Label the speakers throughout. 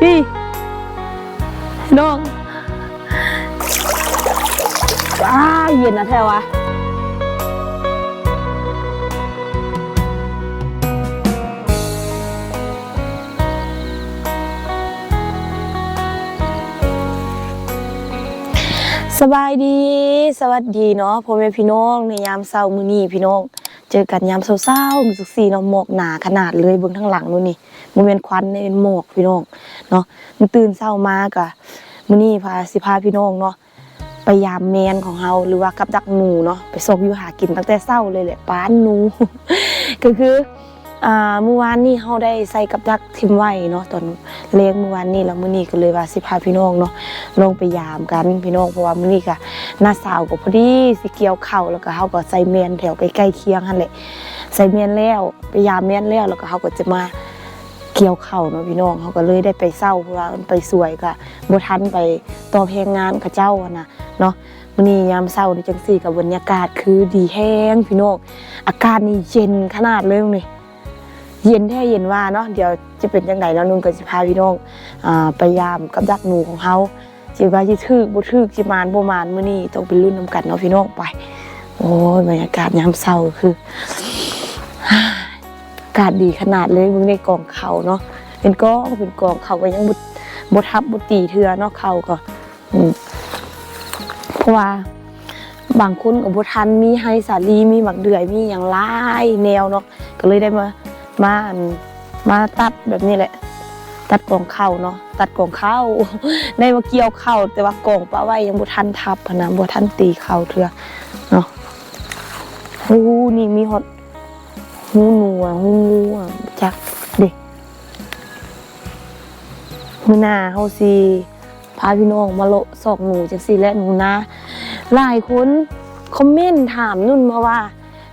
Speaker 1: พี่น้องอ้าเย็นนะแท้วะสบายดี สวัสดีเนาะพ่อแม่พี่น้องในยามเช้ามื้อนี้พี่น้อง เจอกันยามเช้าๆมื้อสักสีเนาะหมอกหนาขนาดเลยเบิ่งทางหลังนู่นนี่ บ่แม่นควันนี่เป็นหมอกพี่น้องเนาะมันตื่นเช้ามากอะมื้อนี้พาสิพาพี่น้องเนาะไปยามแมนของเฮาหรือว่ากับดักหนูเนาะไปซกอยู่หากินตั้งแต่เช้าเลยแหละป้านหนู ก็คืออ่าเมื่อวานนี้เฮาได้ใส่กับดักทิมไว้เนาะตอนเลี้ยงเมื่อวานนี้แล้วมื้อนี้ก็เลยว่าสิพาพี่น้องเนาะลงไปยามกันพี่น้องเพราะว่ามื้อนี้ก็หน้าสาวก็พอดีสิเกี่ยวเข่าแล้วก็เฮาก็ใส่เมนแถวใกล้ๆเคียงหั่นแหละใส่เมนแล้วไปยามเมนแล้วแล้วก็เฮาก็จะมา เกี่ยวเข่าเนาะพี่น้องเฮาก็เลยได้ไปเศร้าเพราะว่าไปสวยก็บ่ทันไปต่อเพลงงานกับเจ้านะเนาะมื้อนี้ยามเช้านี่จังซี่กับบรรยากาศคือดีแฮงพี่น้องอากาศนี่เย็นขนาดเลยนี่เย็นแท้เย็นว่าเนาะเดี๋ยวจะเป็นจังไดแล้วนุ่นก็สิพาพี่น้องอ่าไปยามกับดักหนูของเฮาสิว่าสิถึกบ่ถึกสิมานบ่มานมื้อนี้ต้องไปลุ้นนํกันเนาะพี่น้องไป โอ้ยบรรยากาศยามเช้าคือากาศดีขนาดเลยมึงในกองเขาเนาะเป็นกองเป็นกองเขาก็ยังบ่บ่ทับบ่ตีเทือเนาะเขาก็เพราะว่าบางคนก็บ่ทันมีไฮสาลีมีหมักเดือยมีหยังหลายแนวเนาะก็เลยได้มามามาตัดแบบนี้แหละ ตัดกองเข้าเนาะตัดกองเข้าได้มาเกี่ยวเข้าแต่ว่ากองปะไว้ยังบ่ทันทับนะบ่ทันตีเข้าเถื่อเนาะโอ้นี่มีฮอต หูหนูอะหูงูอะจักเด็กมือหน้าเฮาสิพาพี่น้องมาโละซอกหนูจังซี่และหนูนะ หลายคนคอมเมนต์ถามนุ่นมาว่า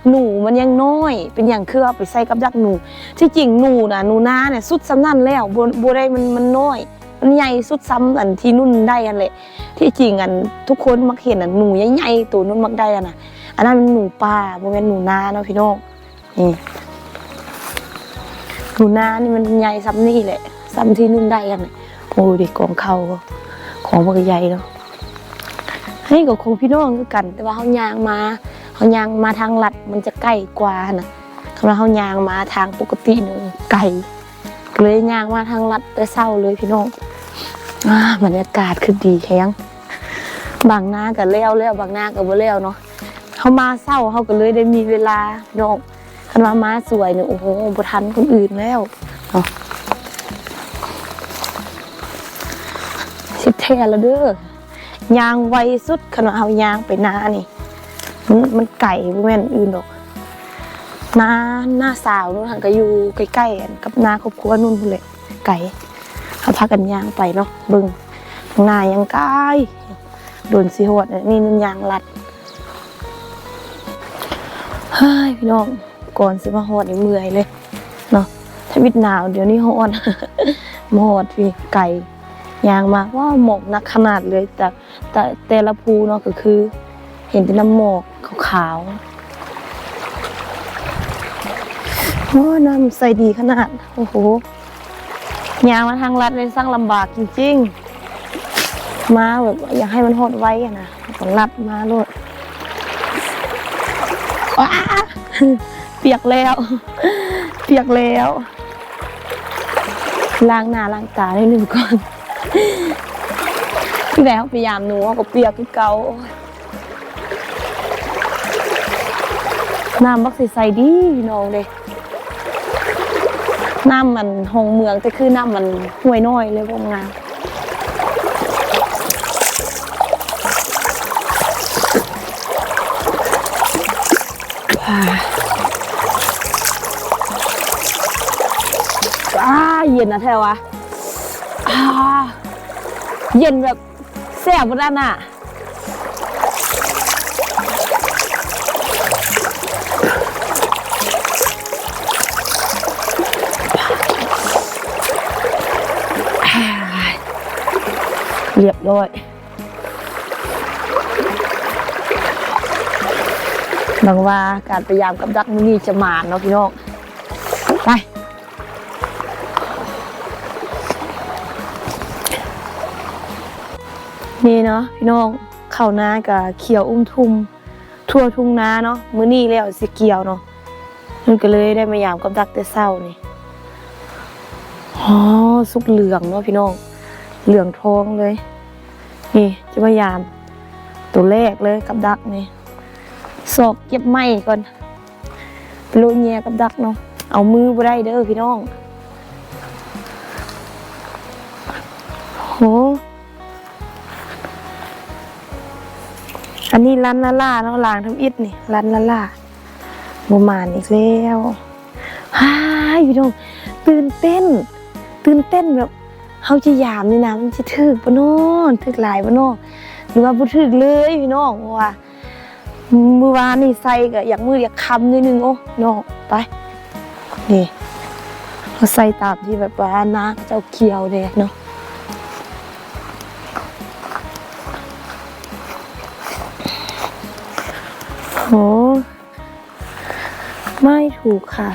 Speaker 1: หนูมันยังน้อย เป็นอย่างคือเอาไปใส่กับดักหนู ที่จริงหนูนะหนูนาเนี่ยสุดซ้ำนั่นแล้วบับัได้มันมันน้อย มันใหญ่สุดซ้ำอันที่นุ่นได้อันแหละที่จริงอันทุกคนมักเห็นอันหนูใหญ่ๆตัวนุ่นมักได้อันน่ะอันนั้นมันหนูป่าบ่แม่นหนูนาเนาะพี่น้อง นี่หนูนานี่มันใหญ่ซ้ำนี่แหละซ้ำที่นุ่นได้อันโอ้ดิกองเขาของมันก็ใหญ่เนาะให้กับของพี่น้องกัน แต่ว่าเขายางมาเขายางมาทางลัดมันจะใกล้กว่านะคำว่าเขายางมาทางปกติหนึ่งไก่เลยยางมาทางลัดแต่เศร้าเลยพี่น้องอ่าบรรยากาศคือดีแฮงบางหน้ากับเลี้ยวแล้วบางหน้ากับบ่เลี้ยวเนาะเขามาเศร้าเขาก็เลยได้มีเวลาพี่น้อง คันว่ามาสวยเนี่ยโอ้โหบ่ทันคนอื่นแล้วสิแท้แล้วเด้อยางไวสุดคันว่าเอายางไปนานี่ มันมันไก่บ่แม่นอื่นดอกนาหน้าสาวนู่นหันก็อยู่ใกล้ๆกับนาครอบครัวนู่นเลยไก่เขาพากันยางไปเนาะบิ่งข้างนายังไกลโดนสิโหดนนี่นั่นยางลัดเฮ้ยพี่น้อง ก่อนสิมาโหดนี่เมื่อยเลยเนาะถ้าวิดหนาวเดี๋ยวนี้โหดมาโหดพี่ไก่ยางมาว่าหมอกนักขนาดเลยแต่แต่แต่ละภูเนาะก็คือ เห็นเป็นน้ำหมอกขาวๆโอ้น้ำใสดีขนาด โอ้โหยางมาทางลัดเลยสร้างลำบากจริงๆ มาแบบอยากให้มันหดไว้อะนะก็ลัดมาโลดว้า ปียกแล้ว เปียกแล้วล้างหน้าล้างตาให้หนึ่งก่อนที่แล้วพยายามหนูก็เปียกคือเกาน้ำบักใสๆดีพี่น้องเด้น้ำมันหงเมืองแต่คือน้ำมันห่วยน้อยเลยพวกงานอ่าอ่า เย็นนะแท้วะเย็นแบบแซ่บด้านน่ะเรียบร้อยหวังว่าการพยายามกับดักมือนี้จะมานเนาะพี่น้อง นี่เนาะพี่น้องข้าวนากับเขียวอุ้มทุ่มทั่วทุ่งนาเนาะมื้อนี้แล้วสิเกี่ยวเนาะมันก็เลยได้มายามกับดักแต่เช้านี่อ๋อสุกเหลืองเนาะพี่น้อง เหลืองทองเลย นี่จะมายาม ตัวแรกเลยกับดักนี่สอกเก็บไม้ก่อนไปโรยแยกับดักเนาะเอามือบ่ได้เด้อพี่น้องโห อันนี้รันละล่าเนาะลางทำอิดนี่รันละล่าโมมานอีกแล้วฮ่าอยพี่น้องตื่นเต้น ตื่นเต้นแบบเฮาจะยามนี่นะมันจะถึกปะเนาะถึกหลายปะเนาะหรือว่าบ่ถึกเลยพี่น้องว่ามือวานนี่ใส่ก็อยากมืออยากคำนิดนึงโอ้น้องไปนี่เราใส่ตามที่แบบว่านาเจ้าเขียวเด้เนาะ ไม่ถูกค่ะ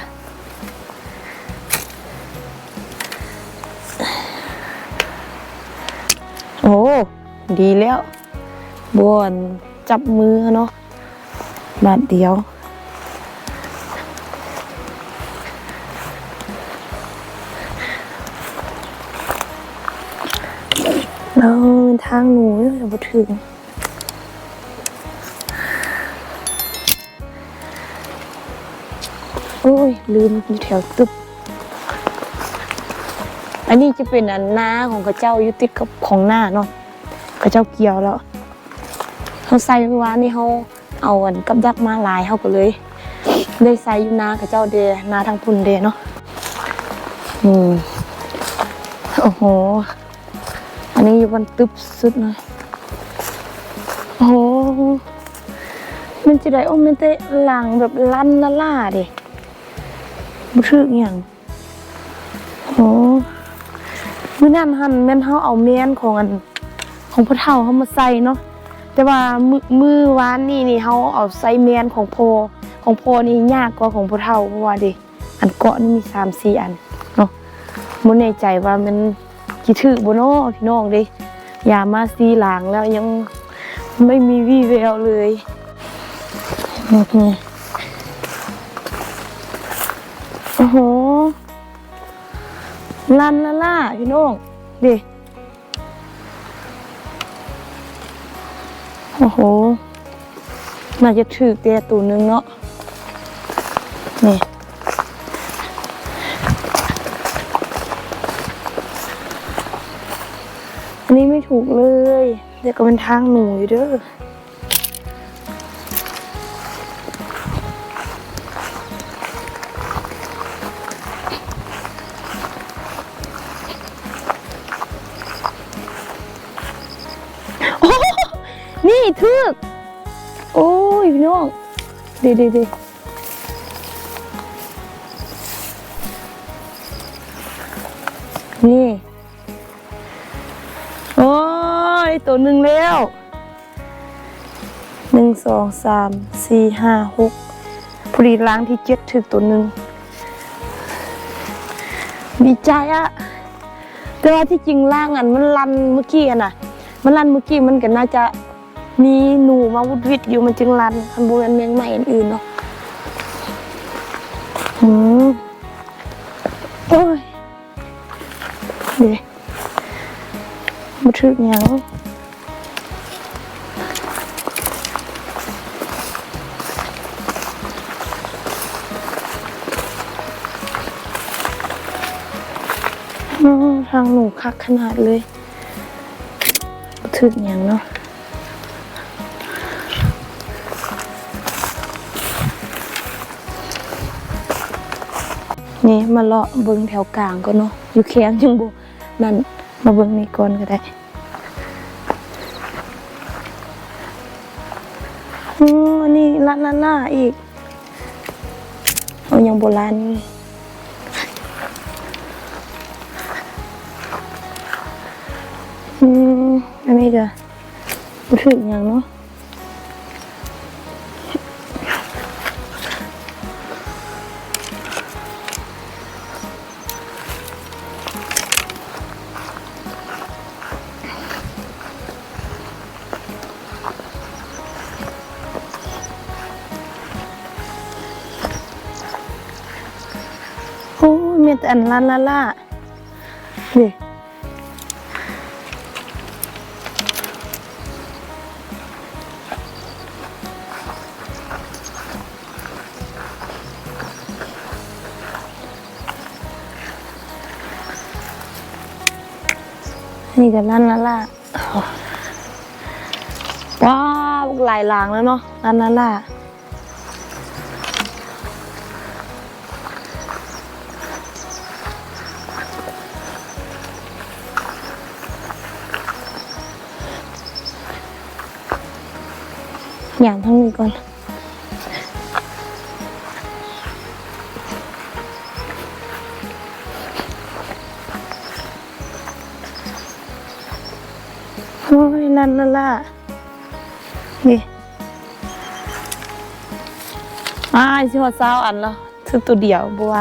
Speaker 1: โอ้ดีแล้วบวนจับมือเนาะบาทเดียวเราเป็นทางหนูอย่าไปถึง โอ้ย ลืมอยู่แถวตึบ อันนี้จะเป็นอันนาของกระเจ้าอยู่ติดกับของหน้าเนาะกระเจ้าเกี่ยวแล้วเขาใส่เมื่อวานนี่เขาเอาอันกับดักมาลายเขาก็เลย ได้ใส่อยู่นากระเจ้าเดนาทางพุ่นเดเนาะอืมโอ้โห อันนี้อยู่บนตึบสุดเลยโอ้โหมันจะได้โอ้มันจะหลังแบบลั่นละล่าดิ บ่ถึกอหย่างโอ้มื้อนั้นหั่นแม่นเฮาเอาแม่นของอันของพ่อเฒ่าเฮามาใส่เนาะแต่ว่ามือมือวานนี่นี่เฮาเอาใส่แมนของพ่อของพ่อนี่ยากกว่าของพ่อเฒ่าเพราะว่าดิอันเกาะนี่มี3 4อันเนาะบ่แน่ใจว่ามันสิถึกบ่เนาะพี่น้องเด้อย่ามาซีหลังแล้วยังไม่มีวี่แววเลยโโอ้โหลันละล่าพี่น้องดิโอ้โห น่าจะถือเตียตัวหนึงเนาะ นี่ อันนี้ไม่ถูกเลยเดี๋ยวก็เป็นทางหนูอยู่เด้อ นี่ทึก โอ้ยพี่น้องเดีเดีเดีนี่ โอ้ย ตัวหนึ่งแล้วหนึ่งสองสามสี่ห้าหกพอดีล้างที่เจ็ดถึงตัวหนึ่งดีใจอะแต่ว่าที่จริงล่างอันมันลันเมื่อกี้อะนะมันรันเมื่อกี้มันก็น่าจะ มีหนูมาวุดวิดอยู่มันจึงรันคันบูเป็นเมียงใหม่อื่นเนาะอืมโอ้ยเดี๋ยวมาถึกยังทางหนูคักขนาดเลย ถึกอย่างเนาะ นี่มาเลาะเบิงแถวกลางก็เนาะอยู่แข้งยังบ่นั่นมาเบิงนี่ก่อนก็ได้อือนี่ละละล่าอีกเอายังโบราณอยู่เลยอืมอันนี้จะบ่ถึกอย่างเนาะ มีแต่อันลาลาล่านี่นี่ก็ลานลาล่าว้าวหลายหลางแล้วเนาะลานลาล่า อย่างทั้งนี้ก่อนโอ้ยนั่นนั่นล่ะนี่อ่าสิหอดเศร้าอันแล้วซื้อตัวเดียวบัว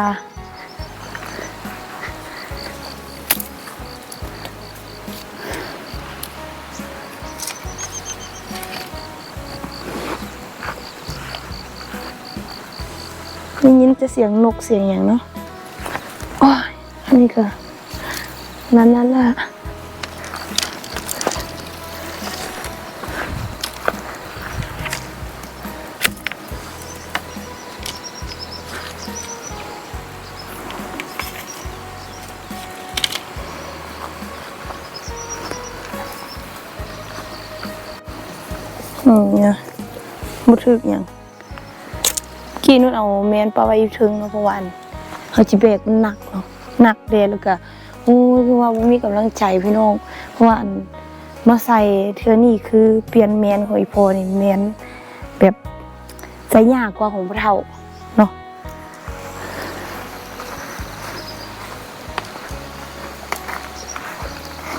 Speaker 1: จะเสียงนกเสียงอย่างเนาะโอ้ยอันนี้ก็นั่นนั่นล่ะอืมเนี่ยบุถึกอย่าง กี้นุ่นเอาแมนปลาไว้ถึงเนาะเพราะวันเขาจิเบกมันหนักเนาะหนักเดแล้วก็โอ้ยคือว่าบ่มีกำลังใจพี่น้องเพราะว่ามาใส่เทือนี่คือเปลี่ยนแมนของอีพอนี่แมนแบบใส่ยากกว่าของพระเฒ่าเนาะ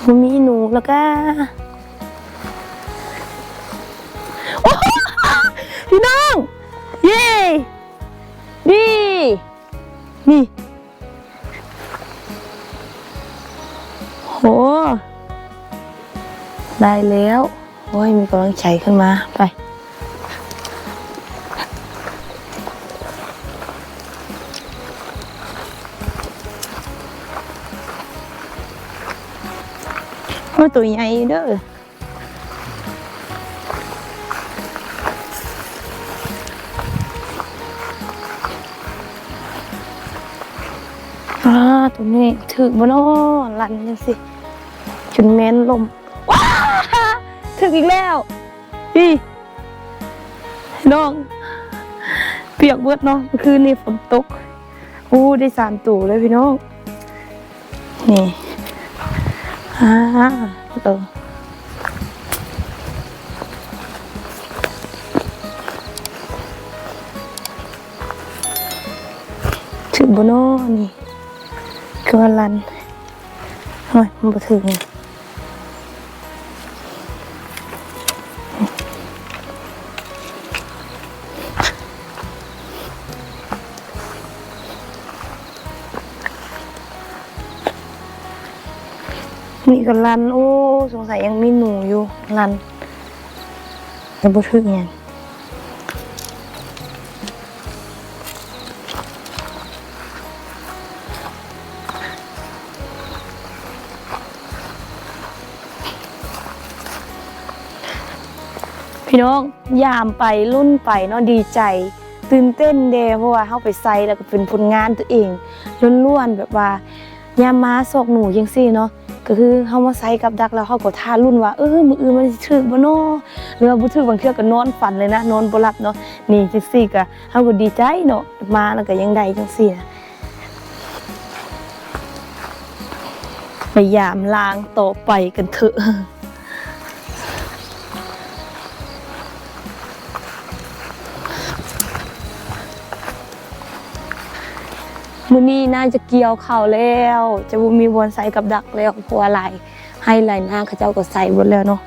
Speaker 1: บ่มีหนูแล้วก็โอ้โหพี่น้อง เย้ นี่โหได้แล้ว โอ้ยมีกำลังใจขึ้นมา ไปโอ้ตัวใหญ่เด้อ นี้ถึกบ่เนอลันจังสิจนแมนลมว้าถึกอีกแล้วพี่น้อง เปียกเบิดเนาะคือคืนนี่ฝนตกอู้ได้สามตู่เลยพี่น้อง นี่อ่าเออถึกบ่เนอนี่ คือว่าลันเฮ้ยมันบ่ถึงนี่ก็ลัน โอ้ สงสัยยังมีหนูอยู่ลันแต่บ่ถึงยัง พี่น้องยามไปรุ่นไปเนาะดีใจ ตื่นเต้นเดเพราะว่าเฮาไปใส่แล้วก็เป็นผลงานตัวเองล้วนๆแบบว่ายามมาซอกหนูจังซี่เนาะก็คือเฮามาใส่กับดักแล้วเฮาก็ท่ารุ่นว่าเออมืออื่นมันถึกบ่เนาะหรือว่าบ่ถึกบางเทื่อก็นอนฝันเลยนะนอนบ่หลับเนาะนี่จังซี่ก็เฮาก็ดีใจเนาะมาแล้วก็ยังได้จังซี่นะพยายามล้างต่อไปกันเถอะ มื้อนี้น่าจะเกี่ยวเข้าแล้ว จะบ่มีบอนใส่กับดักแล้วเพราะว่าหลายให้หลายหน้าเขาเจ้าก็ใส่หมดแล้วเนาะ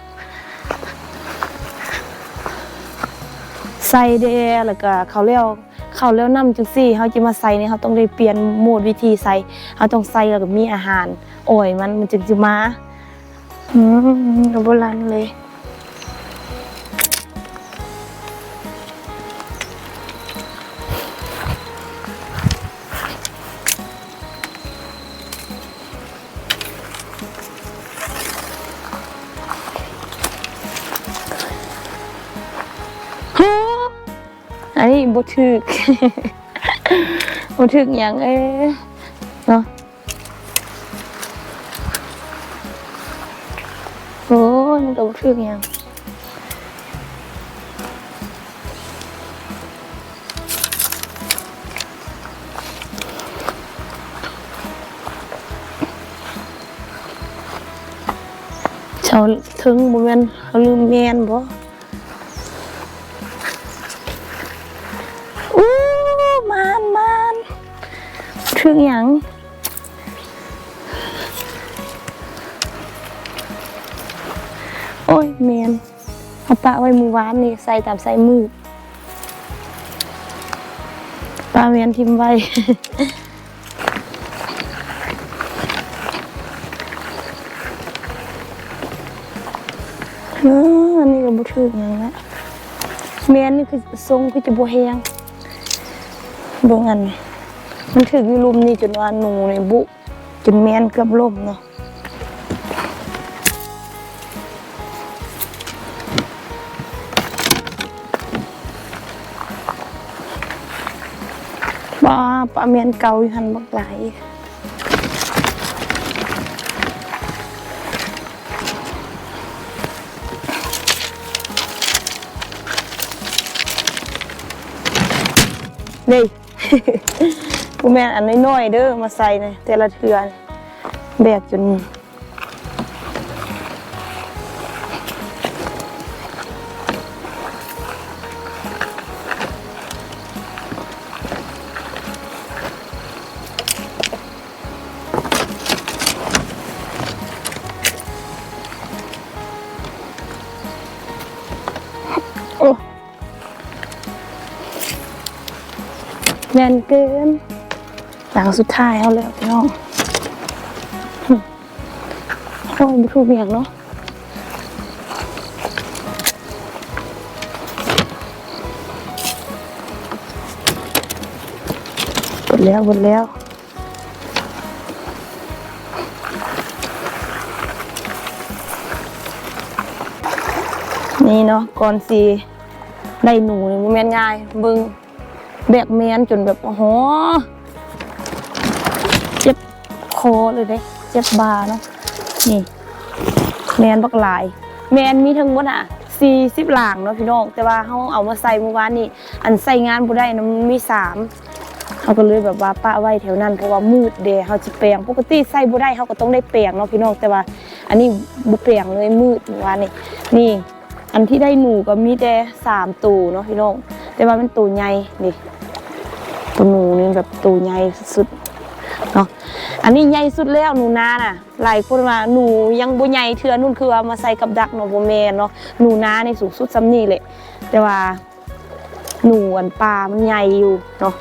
Speaker 1: ใส่เด้แล้วก็เขาแล้วเขาแล้วนำจังซี่เฮาจะมาใส่เนี่ยเฮาต้องได้เปลี่ยนโหมดวิธีใส่เฮาต้องใส่แล้วก็มีอาหารโอ้ยมันมันจึงสิมาอืมโบราณเลย อันนี้บ่ถึก บ่ถึกหยังเอ้ยเนาะโอ้ยมันก็บ่ถึกหยังเจ้าถึงบ่แม่นเขาลืมแม่นบ่ ถึงยังโอ้ยเมียนเอาปะไว้มือวานนี่ใส่ตามใส่มือปลาเมียนทิมไว้อันนี้ก็บ่ถึกหยังละเมียนนี่คือทรงคือจะบแหงบิ่งอัน มันถึกอยู่ลุมนี่จนว่าหนูในบุ จนเมียนเกือบล่มเนาะป้าป้าเมียนเก่าอยู่หันบักหลายนี่ ผู้แม่นอันน้อยๆเด้อมาใส่ในแต่ละเทือนแบกจนโอ้แน่นเกิน หลังสุดท้ายเอาแล้วพี่น้องโอ้ยบุถูกอย่างเนาะหมดแล้วหมดแล้วนี่เนาะก่อนสีได้หนูนี่บ่แมนง่ายเบิ่งแบกแมนจนแบบโอ้โห คอเลยเด้เจ็บบาเนาะนี่แมนบักหลาย แมนมีทั้งหมดอะสี่สิบหลางเนาะพี่น้องแต่ว่าเขาเอามาใส่เมื่อวานนี่อันใส่งานบ่ได้นะมันมีสามเขาก็เลยแบบว่าป้าไว้แถวนั้นเพราะว่ามืดเดเขาจะแปลงปกติใส่บ่ได้เขาก็ต้องได้แปลงเนาะพี่น้องแต่ว่า อันนี้บ่แปลงเลยมืดเมื่อวานนี่นี่ อันที่ได้หนูก็มีแต่สามตูเนาะพี่น้องแต่ว่ามันตูใหญ่นี่ตัวหนูนี่แบบตูใหญ่สุดๆ เนาะอันนี้ใหญ่สุดแล้วหนูนาน่ะ หลายคนว่าหนูยังบ่ใหญ่เทือนุ่นคือว่ามาใส่กับดักเนาะบ่แม่นเนาะหนูนาในสูงสุดซ้ำนี่แหละแต่ว่าหนูอันปลามันใหญ่อยู่เนาะ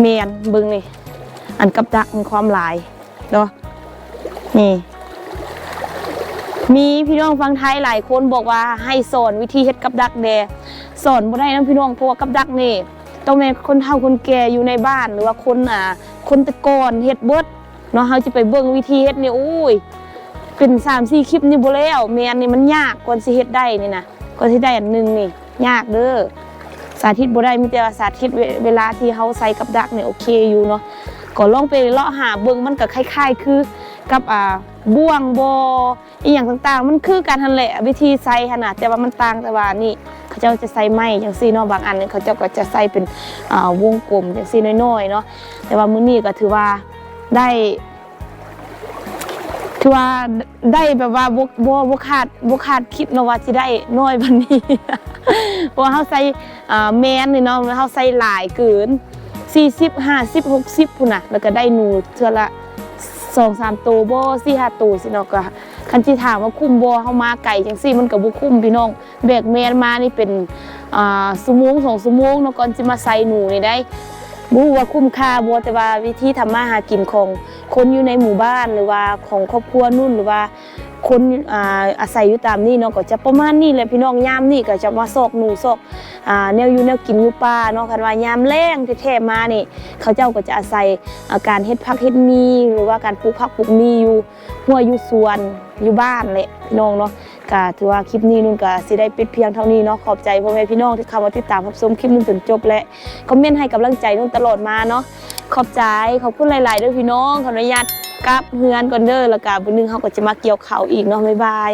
Speaker 1: แมนบิ่งนี่อันกับดักมีความหลายเนาะนี่มีพี่น้องฟังไทยหลายคนบอกว่าให้สอนวิธีเฮ็ดกับดักแดสอนบ่ได้นะพี่น้องเพราะว่ากับดักนี่ ต้องแม่คนเฒ่าคนแก่อยู่ในบ้านหรือว่าคนอ่าคนตะกอนเฮ็ดเบิดเนาะเฮาจะไปเบิ่งวิธีเฮ็ดนี่โอ้ยเป็น3-4คลิปนี่บ่แล้วแม่นนี่มันยากก่อนสิเฮ็ดได้นี่นะก่อนสิได้อันหนึงนี่ ยากเด้อสาธิตบ่ได้มีแต่ว่าสาธิตเวเวลาที่เฮาใส่กับดักนี่โอเคอยู่เนาะก็ลองไปเลาะหาเบิ่งมันก็คล้ายๆ คือกับอ่าบ่วงบ่อีหยังต่างๆ มันคือกันหั่นแหละวิธีใส่หั่นน่ะแต่ว่ามันต่างแต่ว่านี่ เขาเจ้าจะใส่ไม้จังซี่เนาะบางอันนี่เขาเจ้าก็จะใส่เป็นวงกลมจังซี่น้อยๆเนาะแต่ว่ามื้อนี้ก็ถือว่าได้ถือว่าได้แบบว่าบ่บ่บ่คาดบ่คาดคิดเนาะว่าสิได้น้อยบัดนี้เพราะว่าเฮาใส่แมนนี่เนาะเฮาใส่หลายเกิน40 50 60พุ่นน่ะแล้วก็ได้หนูเทื่อละ2 3ตัวบ่4 5ตัวสิเนาะก็ คันสิถามว่าคุ้มบ่เฮามาไกลจังซี่มันก็บ่คุ้มพี่น้องแบกแมนมานี่เป็นอ่าชั่วโมงสองชั่วโมงเนาะก่อนสิมาใส่หนูนี่ได้บ่ว่าคุ้มค่าบัวแต่ว่าวิธีทำมาหากินของคนอยู่ในหมู่บ้านหรือว่าของครอบครัวนู่นหรือว่า คนอาอาศัยอยู่ตามนี่เนาะก็จะประมาณนี้แหละพี่น้องยามนี่ก็จะมาซอกหนูซอกอ่าแนวอยู่แนวกินอยู่ปลาเนาะคันว่ายามแล้งแท้ๆมานี่ เขาเจ้าก็จะอาศัยการเฮ็ดพักเฮ็ดมีหรือว่าการปลูกพักปลูกมีอยู่หัวอยู่สวนอยู่บ้านแหละพี่น้องเนาะก็ถือว่าคลิปนี้นุ่นก็สิได้ปิดเพียงเท่านี้เนาะขอบใจพ่อแม่พี่น้องที่เข้ามาติดตามรับชมคลิปนุ่นถึงจบและคอมเมนต์ให้กำลังใจนุ่นตลอดมาเนาะขอบใจขอบคุณหลายๆด้วยพี่น้องขออนุญาต กลับเฮือนก่อนเด้อแล้วก็บุญนึงเขาก็จะมาเกี่ยวเขาอีกเนาะบ๊ายบาย